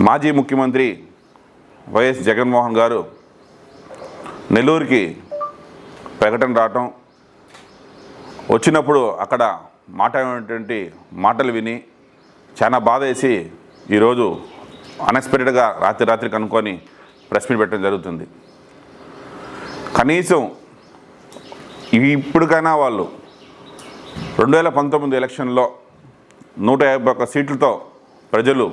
మాజీ ముఖ్యమంత్రి వైఎస్ జగన్మోహన్ గారు నెల్లూరుకి ప్రకటన రావటం వచ్చినప్పుడు అక్కడ మాట్లాడినటువంటి మాటలు విని చాలా బాధ వేసి ఈరోజు అన్ఎక్స్పెక్టెడ్గా రాత్రి రాత్రి కనుక్కొని ప్రెస్ మీట్ పెట్టడం జరుగుతుంది. కనీసం ఇప్పటికైనా వాళ్ళు రెండు వేల పంతొమ్మిది ఎలక్షన్లో నూట యాభై ఒక్క సీట్లతో ప్రజలు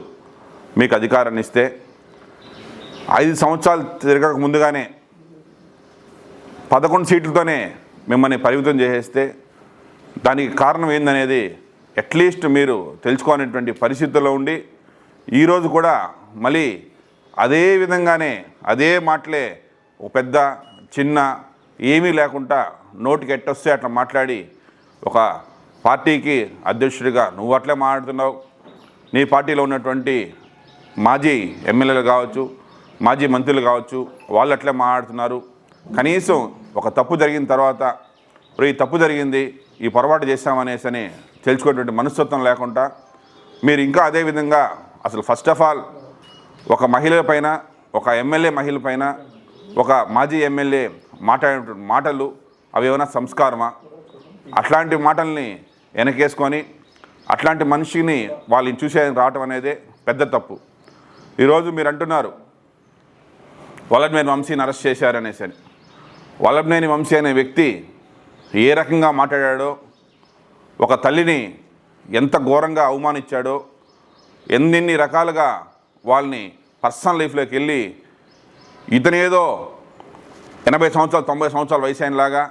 మీకు అధికారాన్ని ఇస్తే ఐదు సంవత్సరాలు తిరగక ముందుగానే పదకొండు సీట్లతోనే మిమ్మల్ని పరిమితం చేసేస్తే దానికి కారణం ఏందనేది అట్లీస్ట్ మీరు తెలుసుకోనేటువంటి పరిస్థితుల్లో ఉండి ఈరోజు కూడా మళ్ళీ అదే విధంగానే అదే మాటలే ఒక పెద్ద చిన్న ఏమీ లేకుండా నోటికి ఎట్టొస్తే అట్లా మాట్లాడి ఒక పార్టీకి అధ్యక్షుడిగా నువ్వు అట్లే మాట్లాడుతున్నావు. నీ పార్టీలో ఉన్నటువంటి మాజీ ఎమ్మెల్యేలు కావచ్చు మాజీ మంత్రులు కావచ్చు వాళ్ళు అట్లే మాట్లాడుతున్నారు. కనీసం ఒక తప్పు జరిగిన తర్వాత ఈ తప్పు జరిగింది ఈ పొరపాటు చేస్తామనేసి అని తెలుసుకునేటువంటి మనస్తత్వం లేకుండా మీరు ఇంకా అదే విధంగా అసలు ఫస్ట్ ఆఫ్ ఆల్ ఒక మహిళ పైన ఒక ఎమ్మెల్యే మహిళ పైన ఒక మాజీ ఎమ్మెల్యే మాట్లాడేటువంటి మాటలు అవి ఏమైనా సంస్కారమా? అట్లాంటి మాటల్ని వెనకేసుకొని అట్లాంటి మనిషిని వాళ్ళని చూసే రావటం అనేది పెద్ద తప్పు. ఈరోజు మీరు అంటున్నారు వల్లభనేని వంశీని అరెస్ట్ చేశారనేసి అని వల్లభనేని వంశీ అనే వ్యక్తి ఏ రకంగా మాట్లాడాడో ఒక తల్లిని ఎంత ఘోరంగా అవమానించాడో ఎన్నెన్ని రకాలుగా వాళ్ళని పర్సనల్ లైఫ్లోకి వెళ్ళి ఇతనేదో ఎనభై సంవత్సరాలు తొంభై సంవత్సరాల వయసు అయినలాగా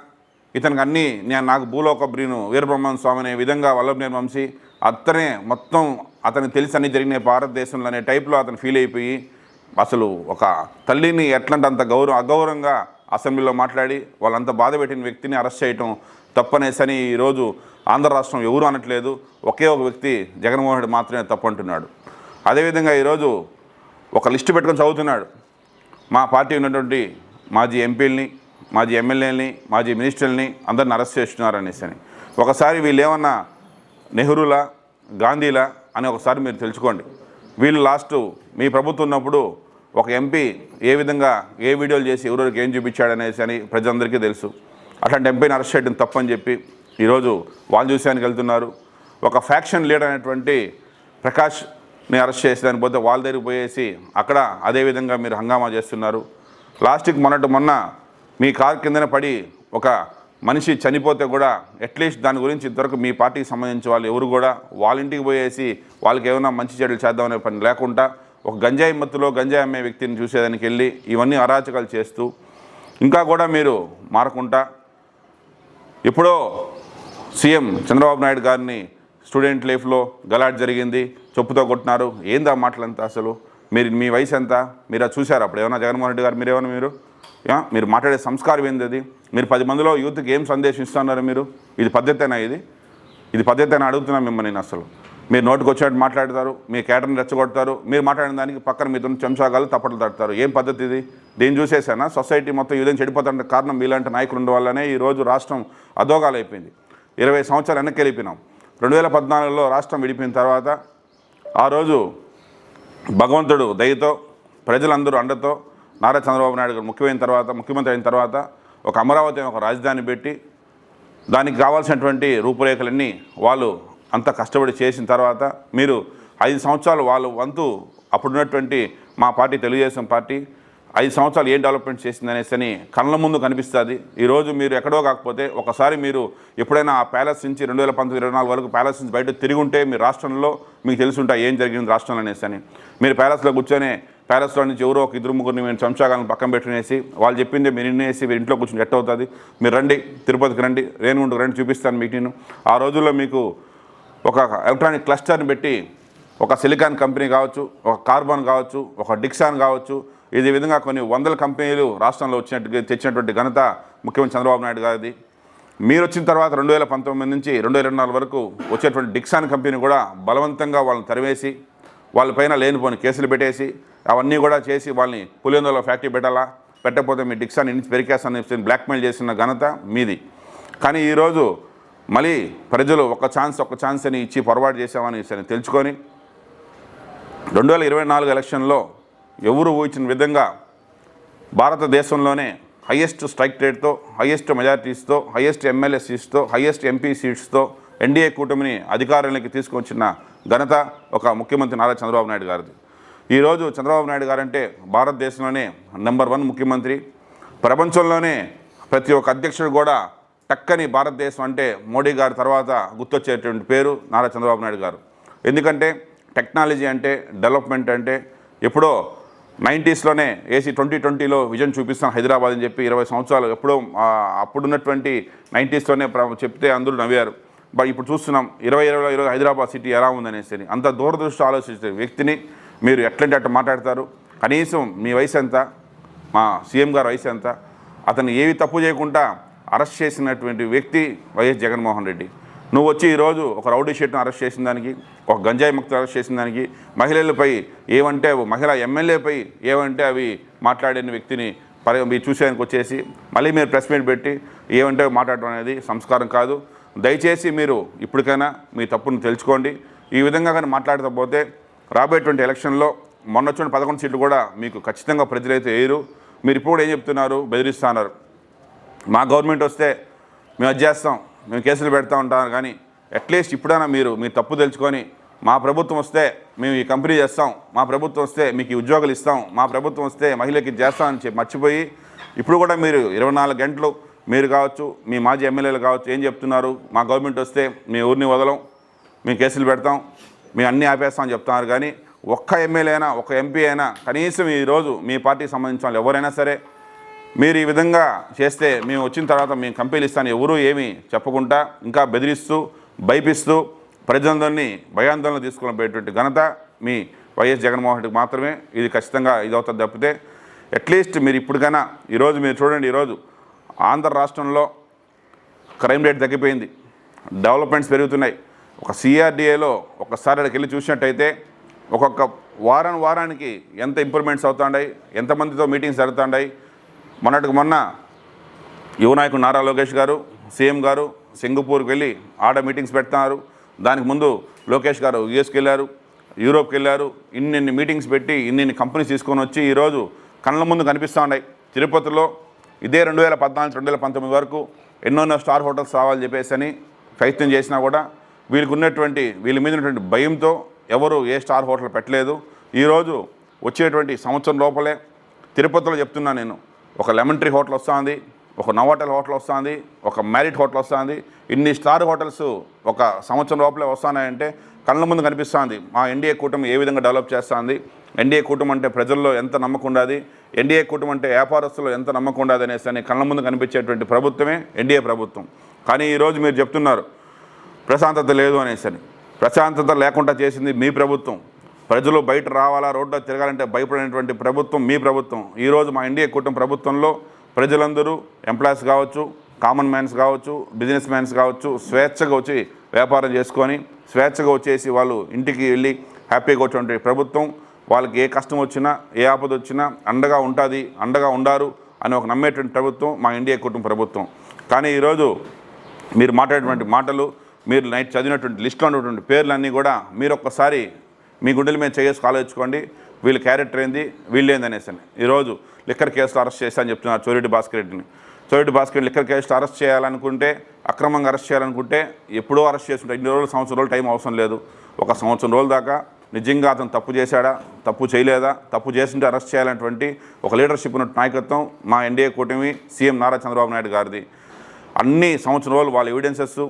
ఇతనికి అన్నీ నేను నాకు భూలోక బ్రీను వీరబ్రహ్మణ స్వామి అనే విధంగా వల్లభనేని వంశీ అతనే మొత్తం అతనికి తెలిసి అన్ని జరిగినాయి భారతదేశంలో అనే టైప్లో అతను ఫీల్ అయిపోయి అసలు ఒక తల్లిని ఎట్లాంటి అంత గౌరవం అగౌరవంగా అసెంబ్లీలో మాట్లాడి వాళ్ళంత బాధ పెట్టిన వ్యక్తిని అరెస్ట్ చేయటం తప్పనేసని ఈరోజు ఆంధ్ర రాష్ట్రం ఎవరు అనట్లేదు. ఒకే ఒక వ్యక్తి జగన్మోహన్ రెడ్డి మాత్రమే తప్పు అంటున్నాడు అదేవిధంగా ఈరోజు ఒక లిస్టు పెట్టుకొని చదువుతున్నాడు. మా పార్టీ ఉన్నటువంటి మాజీ ఎంపీలని మాజీ ఎమ్మెల్యేలని మాజీ మినిస్టర్ని అందరిని అరెస్ట్ చేస్తున్నారు అనేసి అని ఒకసారి వీళ్ళు ఏమన్నా నెహ్రూలా గాంధీలా అని ఒకసారి మీరు తెలుసుకోండి. వీళ్ళు లాస్ట్ మీ ప్రభుత్వం ఉన్నప్పుడు ఒక ఎంపీ ఏ విధంగా ఏ వీడియోలు చేసి ఎవరికి ఏం చూపించాడనేసి అని ప్రజలందరికీ తెలుసు. అట్లాంటి ఎంపీని అరెస్ట్ చేయడం తప్పని చెప్పి ఈరోజు వాళ్ళు చూసానికి వెళ్తున్నారు. ఒక ఫ్యాక్షన్ లీడర్ అనేటువంటి ప్రకాష్ని అరెస్ట్ చేసి దాని పోతే వాళ్ళ దగ్గరికి పోయేసి అక్కడ అదే విధంగా మీరు హంగామా చేస్తున్నారు. లాస్ట్కి మొన్నటి మొన్న మీ కార్ కిందన పడి ఒక మనిషి చనిపోతే కూడా అట్లీస్ట్ దాని గురించి ఇద్దరకు మీ పార్టీకి సంబంధించి వాళ్ళు ఎవరు కూడా వాళ్ళ ఇంటికి పోయేసి వాళ్ళకి ఏమైనా మంచి చెడులు చేద్దామనే పని లేకుండా ఒక గంజాయి మత్తులో గంజాయి అమ్మే వ్యక్తిని చూసేదానికి వెళ్ళి ఇవన్నీ అరాచకాలు చేస్తూ ఇంకా కూడా మీరు మారకుండా ఎప్పుడో సీఎం చంద్రబాబు నాయుడు గారిని స్టూడెంట్ లైఫ్లో గలాట్ జరిగింది చెప్పుతో కొట్టినారు. ఏందా మాటలంతా అసలు? మీరు మీ వయసు ఎంత? మీరు చూశారు అప్పుడు? ఏమైనా జగన్మోహన్ రెడ్డి గారు మీరేమైనా మీరు? మీరు మాట్లాడే సంస్కారం ఏంది అది? మీరు పది మందిలో యూత్కి ఏం సందేశం ఇస్తున్నారు మీరు? ఇది పద్ధతేనా ఇది? ఇది పద్ధతేనా అడుగుతున్నా మిమ్మల్ని నేను అసలు. మీరు నోటికి వచ్చినట్టు మాట్లాడతారు మీ కేటర్ని రెచ్చగొడతారు మీరు మాట్లాడిన దానికి పక్కన మీతో చెంచాగాలు తప్పట్లు తడతారు. ఏం పద్ధతి ఇది? దీన్ని చూసేసానా? సొసైటీ మొత్తం ఈ విధంగా చెడిపోతుంటే కారణం మీలాంటి నాయకులు ఉండడం వల్లనే ఈరోజు రాష్ట్రం అధోగాలు అయిపోయింది ఇరవై సంవత్సరాలు వెనక్కి వెళ్ళిపోయినాం. రెండు వేల పద్నాలుగులో రాష్ట్రం విడిపోయిన తర్వాత ఆ రోజు భగవంతుడు దయతో ప్రజలందరూ అండతో నారా చంద్రబాబు నాయుడు గారు ముఖ్యమైన తర్వాత ముఖ్యమంత్రి అయిన తర్వాత ఒక అమరావతి అనే ఒక రాజధాని పెట్టి దానికి కావాల్సినటువంటి రూపురేఖలన్నీ వాళ్ళు అంత కష్టపడి చేసిన తర్వాత మీరు ఐదు సంవత్సరాలు వాళ్ళు వంతు అప్పుడున్నటువంటి మా పార్టీ తెలుగుదేశం పార్టీ ఐదు సంవత్సరాలు ఏం డెవలప్మెంట్ చేసింది అనేసి అని కళ్ళ ముందు కనిపిస్తుంది. ఈరోజు మీరు ఎక్కడో కాకపోతే ఒకసారి మీరు ఎప్పుడైనా ఆ ప్యాలెస్ నుంచి రెండు వేల పంతొమ్మిది ఇరవై నాలుగు వరకు ప్యాలెస్ నుంచి బయట తిరిగి ఉంటే మీ రాష్ట్రంలో మీకు తెలిసి ఉంటాయి ఏం జరిగింది రాష్ట్రంలో అనేసి అని. మీరు ప్యాలెస్లో కూర్చొని ప్యాలెస్లో నుంచి ఎవరో ఒక ఇద్దరు ముగ్గురిని మేము చెంచాగాలను పక్కన పెట్టినేసి వాళ్ళు చెప్పింది మీరు నిన్నేసి మీరు ఇంట్లో కూర్చొని ఎట్ అవుతుంది. మీరు రండి తిరుపతికి రండి రేణుగుంటకు రండి చూపిస్తాను మీకు నేను ఆ రోజుల్లో మీకు ఒక ఎలక్ట్రానిక్ క్లస్టర్ని పెట్టి ఒక సిలికాన్ కంపెనీ కావచ్చు ఒక కార్బన్ కావచ్చు ఒక డిక్సాన్ కావచ్చు ఇదే విధంగా కొన్ని వందల కంపెనీలు రాష్ట్రంలో వచ్చినట్టు తెచ్చినటువంటి ఘనత ముఖ్యమంత్రి చంద్రబాబు నాయుడు గారిది. మీరు వచ్చిన తర్వాత రెండు వేల పంతొమ్మిది నుంచి రెండు వేల ఇరవై నాలుగు వరకు వచ్చేటువంటి డిక్సాన్ కంపెనీ కూడా బలవంతంగా వాళ్ళని తరివేసి వాళ్ళపైన లేనిపోని కేసులు పెట్టేసి అవన్నీ కూడా చేసి వాళ్ళని పులివెందులో ఫ్యాక్టరీ పెట్టాలా? పెట్టకపోతే మీ డిక్సాన్ ఇంటి పెరికేస్తానని బ్లాక్మెయిల్ చేసిన ఘనత మీది. కానీ ఈరోజు మళ్ళీ ప్రజలు ఒక ఛాన్స్ ఒక ఛాన్స్ అని ఇచ్చి పొరపాటు చేసామని సరే తెలుసుకొని రెండు వేల ఇరవై నాలుగు ఎలక్షన్లో ఎవరు ఊహించిన విధంగా భారతదేశంలోనే హయ్యెస్ట్ స్ట్రైక్ రేట్తో హయ్యెస్ట్ మెజారిటీస్తో హయ్యెస్ట్ ఎమ్మెల్యే సీట్స్తో హయ్యెస్ట్ ఎంపీ సీట్స్తో ఎన్డీఏ కూటమిని అధికారంలోకి తీసుకొచ్చిన ఘనత ఒక ముఖ్యమంత్రి నారా చంద్రబాబు నాయుడు గారిది. ఈరోజు చంద్రబాబు నాయుడు గారంటే భారతదేశంలోనే నెంబర్ వన్ ముఖ్యమంత్రి. ప్రపంచంలోనే ప్రతి ఒక్క అధ్యక్షుడు కూడా టక్కని భారతదేశం అంటే మోడీ గారి తర్వాత గుర్తొచ్చేటువంటి పేరు నారా చంద్రబాబు నాయుడు గారు. ఎందుకంటే టెక్నాలజీ అంటే డెవలప్మెంట్ అంటే ఎప్పుడో నైంటీస్లోనే ఏసీ ట్వంటీ ట్వంటీలో విజన్ చూపిస్తాం హైదరాబాద్ అని చెప్పి ఇరవై సంవత్సరాలు ఎప్పుడో అప్పుడున్నటువంటి నైంటీస్లోనే చెప్తే అందరూ నవ్వారు. బట్ ఇప్పుడు చూస్తున్నాం ఇరవై ఇరవై ఇరవై హైదరాబాద్ సిటీ ఎలా ఉందనేసి అంత దూరదృష్టి ఆలోచించే వ్యక్తిని మీరు ఎట్లాంటి అట్లా మాట్లాడతారు. కనీసం మీ వయసు ఎంత? మా సీఎం గారు వయసు ఎంత? అతను ఏవి తప్పు చేయకుండా అరెస్ట్ చేసినటువంటి వ్యక్తి వైఎస్ జగన్మోహన్ రెడ్డి. నువ్వు వచ్చి ఈరోజు ఒక రౌడీ షీట్ను అరెస్ట్ చేసిన దానికి ఒక గంజాయి ముక్తి అరెస్ట్ చేసిన దానికి మహిళలపై ఏమంటే మహిళా ఎమ్మెల్యేపై ఏమంటే అవి మాట్లాడిన వ్యక్తిని పరి మీరు చూసేదానికి వచ్చేసి మళ్ళీ మీరు ప్రెస్ మీట్ పెట్టి ఏమంటే మాట్లాడడం అనేది సంస్కారం కాదు. దయచేసి మీరు ఇప్పటికైనా మీ తప్పును తెలుసుకోండి. ఈ విధంగా కానీ మాట్లాడకపోతే రాబోయేటువంటి ఎలక్షన్లో మొన్న వచ్చిన పదకొండు సీట్లు కూడా మీకు ఖచ్చితంగా ప్రజలైతే వేయరు. మీరు ఇప్పుడు కూడా ఏం చెప్తున్నారు? బెదిరిస్తున్నారు మా గవర్నమెంట్ వస్తే మేము అది చేస్తాం మేము కేసులు పెడతా ఉంటాం కానీ అట్లీస్ట్ ఇప్పుడైనా మీరు మీ తప్పు తెలుసుకొని మా ప్రభుత్వం వస్తే మేము ఈ కంపెనీ చేస్తాం మా ప్రభుత్వం వస్తే మీకు ఈ ఉద్యోగాలు ఇస్తాం మా ప్రభుత్వం వస్తే మహిళకి చేస్తామని చెప్పి మర్చిపోయి ఇప్పుడు కూడా మీరు ఇరవై నాలుగు గంటలు మీరు కావచ్చు మీ మాజీ ఎమ్మెల్యేలు కావచ్చు ఏం చెప్తున్నారు? మా గవర్నమెంట్ వస్తే మీ ఊరిని వదలం మీ కేసులు పెడతాం మేము అన్నీ ఆపేస్తామని చెప్తున్నారు. కానీ ఒక్క ఎమ్మెల్యే అయినా ఒక ఎంపీ అయినా కనీసం ఈరోజు మీ పార్టీకి సంబంధించిన వాళ్ళు ఎవరైనా సరే మీరు ఈ విధంగా చేస్తే మేము వచ్చిన తర్వాత మేము కంపెనీలు ఇస్తాను ఎవరూ ఏమీ చెప్పకుండా ఇంకా బెదిరిస్తూ భయపిస్తూ ప్రజలందరినీ భయాందోళన తీసుకుని పోయేటువంటి ఘనత మీ వైఎస్ జగన్మోహన్ రెడ్డికి మాత్రమే. ఇది ఖచ్చితంగా ఇది అవుతుంది తప్పితే అట్లీస్ట్ మీరు ఇప్పటికైనా ఈరోజు మీరు చూడండి ఈరోజు ఆంధ్ర రాష్ట్రంలో క్రైమ్ రేట్ తగ్గిపోయింది. డెవలప్మెంట్స్ పెరుగుతున్నాయి. ఒక సిఆర్డిఏలో ఒకసారి అక్కడికి వెళ్ళి చూసినట్టయితే ఒక్కొక్క వారం వారానికి ఎంత ఇంప్రూవ్మెంట్స్ అవుతుండాయి ఎంతమందితో మీటింగ్స్ జరుగుతుండాయి. మొన్నటికి మొన్న యువ నాయకుడు నారా లోకేష్ గారు సీఎం గారు సింగపూర్కి వెళ్ళి ఆడ మీటింగ్స్ పెడుతున్నారు దానికి ముందు లోకేష్ గారు యుఎస్కి వెళ్ళారు యూరోప్కి వెళ్ళారు. ఇన్నిన్ని మీటింగ్స్ పెట్టి ఇన్నిన్ని కంపెనీస్ తీసుకొని వచ్చి ఈరోజు కళ్ళ ముందు కనిపిస్తూ ఉన్నాయి. తిరుపతిలో ఇదే రెండు వేల పద్నాలుగు రెండు వేల పంతొమ్మిది వరకు ఎన్నోన్నో స్టార్ హోటల్స్ రావాలని చెప్పేసి అని ప్రయత్నం చేసినా కూడా వీళ్ళకు ఉన్నటువంటి వీళ్ళ మీద ఉన్నటువంటి భయంతో ఎవరు ఏ స్టార్ హోటల్ పెట్టలేదు. ఈరోజు వచ్చేటువంటి సంవత్సరం లోపలే తిరుపతిలో చెప్తున్నా నేను ఒక లెమన్ ట్రీ హోటల్ వస్తుంది ఒక నోవాటల్ హోటల్ వస్తుంది ఒక మ్యారిట్ హోటల్ వస్తుంది ఇన్ని స్టార్ హోటల్స్ ఒక సంవత్సరం లోపలే వస్తున్నాయంటే కళ్ళ ముందు కనిపిస్తుంది మా ఎన్డీఏ కూటమి ఏ విధంగా డెవలప్ చేస్తుంది ఎన్డీఏ కూటమి అంటే ప్రజల్లో ఎంత నమ్మకం ఉండాలి ఎన్డీఏ కూటమి అంటే వ్యాపారస్తులు ఎంత నమ్మకం ఉండదు అనేసి అని కళ్ళ ముందు కనిపించేటువంటి ప్రభుత్వమే ఎన్డీఏ ప్రభుత్వం. కానీ ఈరోజు మీరు చెప్తున్నారు ప్రశాంతత లేదు అనేసి అని. ప్రశాంతత లేకుండా చేసింది మీ ప్రభుత్వం. ప్రజలు బయట రావాలా రోడ్లో తిరగాలంటే భయపడినటువంటి ప్రభుత్వం మీ ప్రభుత్వం. ఈరోజు మా ఎన్డీఏ కూటమి ప్రభుత్వంలో ప్రజలందరూ ఎంప్లాయీస్ కావచ్చు కామన్ మ్యాన్స్ కావచ్చు బిజినెస్ మ్యాన్స్ కావచ్చు స్వేచ్ఛగా వచ్చి వ్యాపారం చేసుకొని స్వేచ్ఛగా వచ్చేసి వాళ్ళు ఇంటికి వెళ్ళి హ్యాపీగా వచ్చేటువంటి ప్రభుత్వం. వాళ్ళకి ఏ కష్టం వచ్చినా ఏ ఆపద వచ్చినా అండగా ఉంటుంది అండగా ఉండారు అని ఒక నమ్మేటువంటి ప్రభుత్వం మా ఇండియా కుటుంబ ప్రభుత్వం. కానీ ఈరోజు మీరు మాట్లాడేటువంటి మాటలు మీరు నైట్ చదివినటువంటి లిస్ట్లో ఉన్నటువంటి పేర్లన్నీ కూడా మీరు ఒక్కసారి మీ గుండెల మీద చేసి ఆలోచించుకోండి. వీళ్ళ క్యారెక్టర్ ఏంది వీళ్ళేంది అనేసి అని. ఈరోజు లిక్కర్ కేసులో అరెస్ట్ చేశారని చెప్తున్నారు చోరెడ్డి భాస్కర్ రెడ్డిని. చోరెడ్డి భాస్కర్ లిక్కర్ కేసులో అరెస్ట్ చేయాలనుకుంటే అక్రమంగా అరెస్ట్ చేయాలనుకుంటే ఎప్పుడో అరెస్ట్ చేస్తుంటే ఇన్ని రోజులు సంవత్సరం రోజులు టైం అవసరం లేదు. ఒక సంవత్సరం రోజుల దాకా నిజంగా అతను తప్పు చేశాడా? తప్పు చేయలేదా? తప్పు చేస్తుంటే అరెస్ట్ చేయాలనేటువంటి ఒక లీడర్షిప్ ఉన్న నాయకత్వం మా ఎన్డీఏ కూటమి సీఎం నారా చంద్రబాబు నాయుడు గారిది. అన్ని సంవత్సరం రోజులు వాళ్ళ ఎవిడెన్సెస్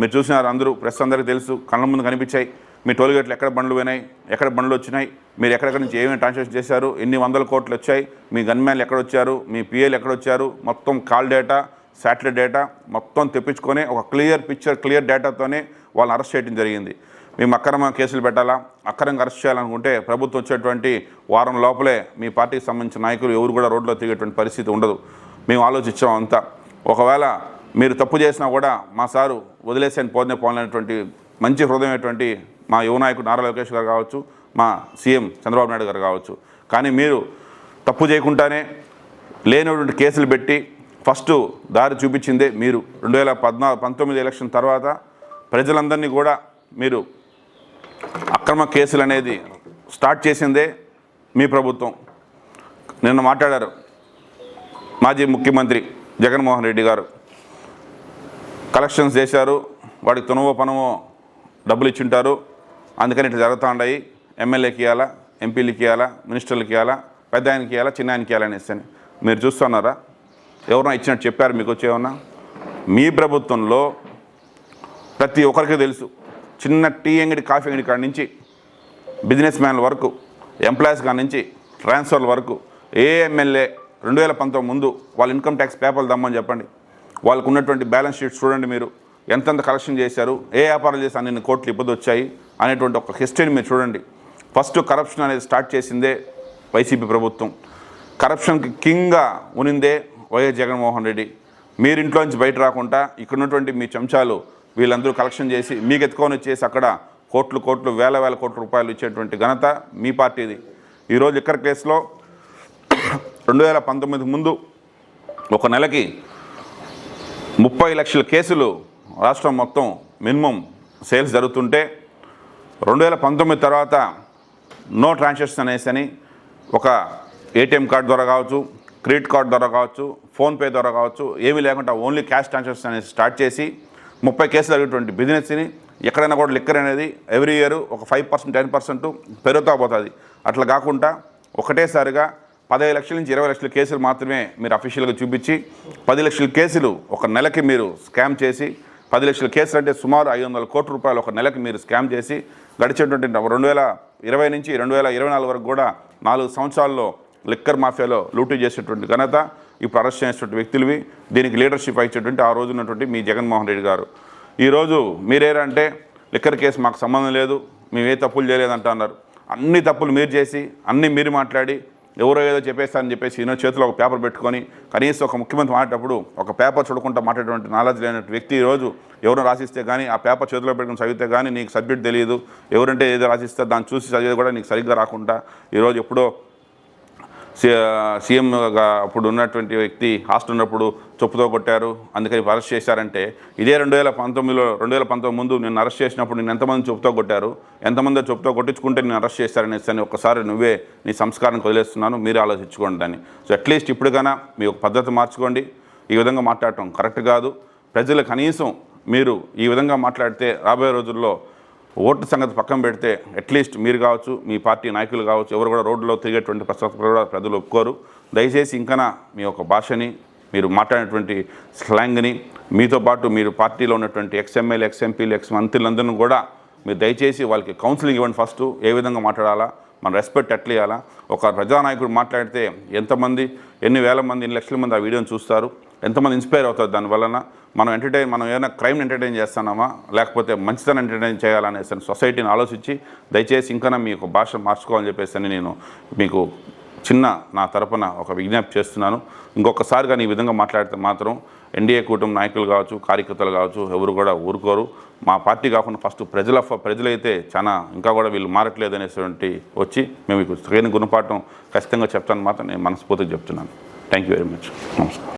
మీరు చూసినారు అందరూ ప్రెస్ అందరికీ తెలుసు. కళ్ళ ముందు కనిపించాయి. మీ టోల్గేట్లు ఎక్కడ బండ్లు పోయినాయి? ఎక్కడ బండ్లు వచ్చినాయి? మీరు ఎక్కడెక్కడి నుంచి ఏమేమి ట్రాన్సాక్షన్ చేశారు? ఎన్ని వందల కోట్లు వచ్చాయి? మీ గన్మ్యాన్లు ఎక్కడ వచ్చారు? మీ పిఏలు ఎక్కడ వచ్చారు? మొత్తం కాల్ డేటా శాటిలైట్ డేటా మొత్తం తెప్పించుకొని ఒక క్లియర్ పిక్చర్ క్లియర్ డేటాతోనే వాళ్ళని అరెస్ట్ చేయడం జరిగింది. మేము అక్రమ కేసులు పెట్టాలా? అక్రమంగా అరెస్ట్ చేయాలనుకుంటే ప్రభుత్వం వచ్చేటువంటి వారం లోపలే మీ పార్టీకి సంబంధించిన నాయకులు ఎవరు కూడా రోడ్లో తిరిగేటువంటి పరిస్థితి ఉండదు. మేము ఆలోచించాం అంతా. ఒకవేళ మీరు తప్పు చేసినా కూడా మా సారు వదిలేసాను పోదనే పోలేనటువంటి మంచి హృదయమైనటువంటి మా యువ నాయకుడు నారా లోకేష్ గారు కావచ్చు మా సీఎం చంద్రబాబు నాయుడు గారు కావచ్చు. కానీ మీరు తప్పు చేయకుండానే లేనటువంటి కేసులు పెట్టి ఫస్ట్ దారి చూపించిందే మీరు. రెండు వేల పద్నా పంతొమ్మిది ఎలక్షన్ తర్వాత ప్రజలందరినీ కూడా మీరు అక్రమ కేసులు అనేది స్టార్ట్ చేసిందే మీ ప్రభుత్వం. నిన్న మాట్లాడారు మాజీ ముఖ్యమంత్రి జగన్మోహన్ రెడ్డి గారు. కలెక్షన్స్ చేశారు వాడికి తునవో పనవో డబ్బులు ఇచ్చింటారు. అందుకని ఇట్లా జరుగుతూ ఉన్నాయి ఎమ్మెల్యేకి ఇవ్వాలా ఎంపీలకి ఇవ్వాలా మినిస్టర్లకి ఇవ్వాలా పెద్ద ఆయనకి ఇవ్వాలా చిన్న ఆయనకి ఇవ్వాలనేసి అని. మీరు చూస్తున్నారా? ఎవరైనా ఇచ్చినట్టు చెప్పారు మీకు వచ్చేమన్నా మీ ప్రభుత్వంలో ప్రతి ఒక్కరికి తెలుసు. చిన్న టీ అంగడి కాఫీ అంగడి కాడి నుంచి బిజినెస్ మ్యాన్ల వరకు ఎంప్లాయీస్ కాడి నుంచి ట్రాన్స్ఫర్ల వరకు ఏ ఎమ్మెల్యే రెండు వేల పంతొమ్మిది ముందు వాళ్ళ ఇన్కమ్ ట్యాక్స్ పేపర్లు దమ్మని చెప్పండి. వాళ్ళకు ఉన్నటువంటి బ్యాలెన్స్ షీట్ చూడండి మీరు. ఎంతెంత కలెక్షన్ చేశారు ఏ వ్యాపారాలు చేసి అన్ని కోట్లు ఇబ్బంది వచ్చాయి అనేటువంటి ఒక హిస్టరీని మీరు చూడండి. ఫస్ట్ కరప్షన్ అనేది స్టార్ట్ చేసిందే వైసీపీ ప్రభుత్వం. కరప్షన్కి కింగ్గా ఉనిందే వైఎస్ జగన్మోహన్ రెడ్డి. మీరు ఇంట్లోంచి బయట రాకుండా ఇక్కడ ఉన్నటువంటి మీ చెంచాలు వీళ్ళందరూ కలెక్షన్ చేసి మీకు ఎత్తుకొని వచ్చేసి అక్కడ కోట్లు కోట్లు వేల వేల కోట్ల రూపాయలు ఇచ్చేటువంటి ఘనత మీ పార్టీది. ఈరోజు ఇక్కడ కేసులో రెండు వేల పంతొమ్మిది ముందు ఒక నెలకి ముప్పై లక్షల కేసులు రాష్ట్రం మొత్తం మినిమం సేల్స్ జరుగుతుంటే రెండు వేల పంతొమ్మిది తర్వాత నో ట్రాన్సాక్షన్ అనేసి అని ఒక ఏటీఎం కార్డు ద్వారా కావచ్చు క్రెడిట్ కార్డు ద్వారా కావచ్చు ఫోన్పే ద్వారా కావచ్చు ఏమీ లేకుండా ఓన్లీ క్యాష్ ట్రాన్సాక్షన్ అనేసి స్టార్ట్ చేసి ముప్పై కేసులు అడిగేటువంటి బిజినెస్ని ఎక్కడైనా కూడా లిక్కర్ అనేది ఎవ్రీ ఇయర్ ఒక ఫైవ్ పర్సెంట్ టెన్ పర్సెంట్ పెరుగుతూ పోతుంది. అట్లా కాకుండా ఒకటేసారిగా పదహైదు లక్షల నుంచి ఇరవై లక్షల కేసులు మాత్రమే మీరు అఫీషియల్గా చూపించి పది లక్షల కేసులు ఒక నెలకి మీరు స్కామ్ చేసి పది లక్షల కేసులు అంటే సుమారు ఐదు వందల కోట్ల రూపాయలు ఒక నెలకి మీరు స్కామ్ చేసి గడిచేటువంటి రెండు వేల ఇరవై నుంచి రెండు వేల ఇరవై నాలుగు వరకు కూడా నాలుగు సంవత్సరాల్లో లిక్కర్ మాఫియాలో లూటీ చేసేటువంటి ఘనత ఇప్పుడు అరెస్ట్ చేసినటువంటి వ్యక్తులవి దీనికి లీడర్షిప్ ఇచ్చేటువంటి ఆ రోజు ఉన్నటువంటి మీ జగన్మోహన్ రెడ్డి గారు. ఈరోజు మీరేరంటే లిక్కర్ కేసు మాకు సంబంధం లేదు మేము ఏ తప్పులు చేయలేదంట అన్నారు అన్ని తప్పులు మీరు చేసి అన్ని మీరు మాట్లాడి ఎవరో ఏదో చెప్పేస్తారని చెప్పేసి ఈయన చేతిలో ఒక పేపర్ పెట్టుకొని కనీసం ఒక ముఖ్యమంత్రి మాట్లాడేటప్పుడు ఒక పేపర్ చూడకుండా మాట్లాడేటువంటి నాలెడ్జ్ లేనటువంటి వ్యక్తి ఈరోజు ఎవరు రాసిస్తే కానీ ఆ పేపర్ చేతిలో పెట్టుకుని చదివితే కానీ నీకు సబ్జెక్ట్ తెలియదు ఎవరంటే ఏదో రాసిస్తే దాన్ని చూసి చదివేది కూడా నీకు సరిగ్గా రాకుండా ఈరోజు ఎప్పుడో సీఎం అప్పుడు ఉన్నటువంటి వ్యక్తి హాస్టల్ ఉన్నప్పుడు చొప్పుతో కొట్టారు. అందుకని అరెస్ట్ చేశారంటే ఇదే రెండు వేల పంతొమ్మిదిలో రెండు వేల పంతొమ్మిది ముందు నేను అరెస్ట్ చేసినప్పుడు నేను ఎంతమంది చొప్పుతో కొట్టారు? ఎంతమంది చొప్పుతో కొట్టించుకుంటే నేను అరెస్ట్ చేశారనేసి అని ఒకసారి నువ్వే నీ సంస్కారం వదిలేస్తున్నాను మీరు ఆలోచించుకోండి దాన్ని. సో అట్లీస్ట్ ఇప్పటికైనా మీ ఒక పద్ధతి మార్చుకోండి. ఈ విధంగా మాట్లాడటం కరెక్ట్ కాదు. ప్రజలు కనీసం మీరు ఈ విధంగా మాట్లాడితే రాబోయే రోజుల్లో ఓటు సంగతి పక్కన పెడితే అట్లీస్ట్ మీరు కావచ్చు మీ పార్టీ నాయకులు కావచ్చు ఎవరు కూడా రోడ్లో తిరిగేటువంటి ప్రస్తుతం కూడా ప్రజలు ఒప్పుకోరు. దయచేసి ఇంకా మీ యొక్క భాషని మీరు మాట్లాడినటువంటి స్లాంగ్ని మీతో పాటు మీరు పార్టీలో ఉన్నటువంటి ఎక్స్ ఎక్స్ఎంపీలు ఎక్స్ ఎంపీలు ఎక్స్ మంత్రులందరినీ కూడా మీరు దయచేసి వాళ్ళకి కౌన్సిలింగ్ ఇవ్వండి ఫస్ట్ ఏ విధంగా మాట్లాడాలా మన రెస్పెక్ట్ ఎట్లా ఇవ్వాలా ఒక ప్రజానాయకుడు మాట్లాడితే ఎంతమంది ఎన్ని వేల మంది ఎన్ని లక్షల మంది ఆ వీడియోని చూస్తారు. ఎంతమంది ఇన్స్పైర్ అవుతారు దానివలన మనం ఎంటర్టైన్ మనం ఏదైనా క్రైమ్ ఎంటర్టైన్ చేస్తున్నామా? లేకపోతే మంచితనం ఎంటర్టైన్ చేయాలనేసి సొసైటీని ఆలోచించి దయచేసి ఇంకా మీ యొక్క భాష మార్చుకోవాలని చెప్పేసి అని నేను మీకు చిన్న నా తరపున ఒక విజ్ఞప్తి చేస్తున్నాను. ఇంకొకసారి కానీ ఈ విధంగా మాట్లాడితే మాత్రం ఎన్డీఏ కూటమి నాయకులు కావచ్చు కార్యకర్తలు కావచ్చు ఎవరు కూడా ఊరుకోరు. మా పార్టీ కాకుండా ఫస్ట్ ప్రజల ప్రజలైతే చాలా ఇంకా కూడా వీళ్ళు మారట్లేదు అనేటువంటి వచ్చి మేము మీకు సరైన గుణపాఠం ఖచ్చితంగా చెప్తాను మాత్రం నేను మనస్ఫూర్తిగా చెప్తున్నాను. Thank you very much. నమస్కారం.